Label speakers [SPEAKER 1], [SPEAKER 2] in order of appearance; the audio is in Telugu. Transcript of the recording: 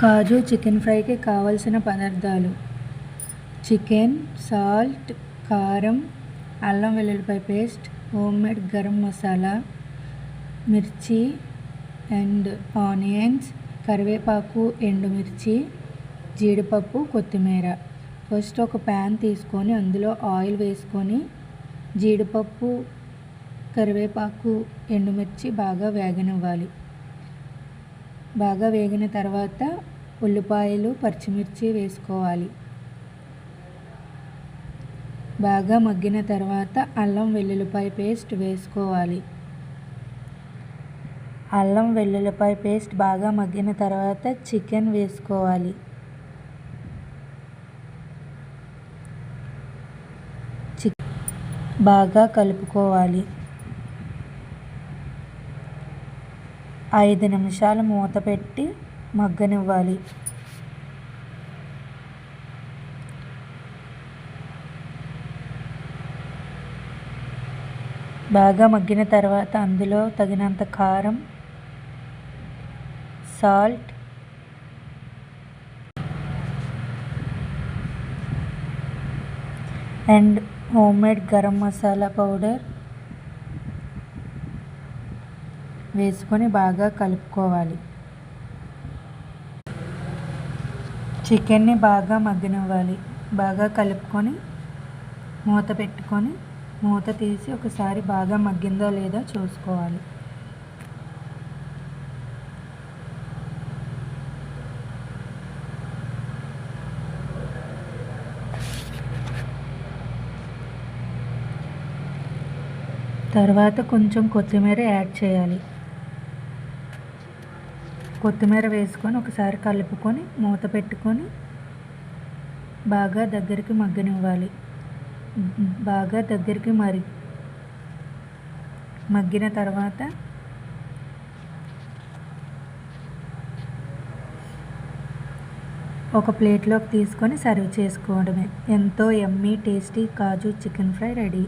[SPEAKER 1] కాజు చికెన్ ఫ్రైకి కావలసిన పదార్థాలు. చికెన్ సాల్ట్ కారం అల్లం వెల్లుల్లిపాయ paste home made garam masala mirchi and onions కరివేపాకు ఎండుమిర్చి జీడిపప్పు కొత్తిమీర. ఫస్ట్ ఒక ప్యాన్ తీసుకొని అందులో ఆయిల్ వేసుకొని జీడిపప్పు కరివేపాకు ఎండుమిర్చి బాగా వేగనివ్వాలి. బాగా వేగిన తర్వాత ఉల్లిపాయలు పచ్చిమిర్చి వేసుకోవాలి. బాగా మగ్గిన తర్వాత అల్లం వెల్లుల్లిపాయ పేస్ట్ వేసుకోవాలి. అల్లం వెల్లుల్లిపాయ పేస్ట్ బాగా మగ్గిన తర్వాత చికెన్ వేసుకోవాలి. చి బాగా కలుపుకోవాలి. ఐదు నిమిషాలు మూత పెట్టి మగ్గనివ్వాలి. బాగా మగ్గిన తర్వాత అందులో తగినంత కారం salt and home made garam masala powder వేసుకొని బాగా కలుపుకోవాలి. చికెన్ని బాగా మగ్గనివ్వాలి. బాగా కలుపుకొని మూత పెట్టుకొని మూత తీసి ఒకసారి బాగా మగ్గిందో లేదో చూసుకోవాలి. తర్వాత కొంచెం కొత్తిమీర యాడ్ చేయాలి. కొత్తిమీర వేసుకొని ఒకసారి కలుపుకొని మూత పెట్టుకొని బాగా దగ్గరికి మగ్గనివ్వాలి. బాగా దగ్గరికి మరి మగ్గిన తర్వాత ఒక ప్లేట్లోకి తీసుకొని సర్వ్ చేసుకోవడమే. ఎంతో yummy tasty kaju chicken fry ready.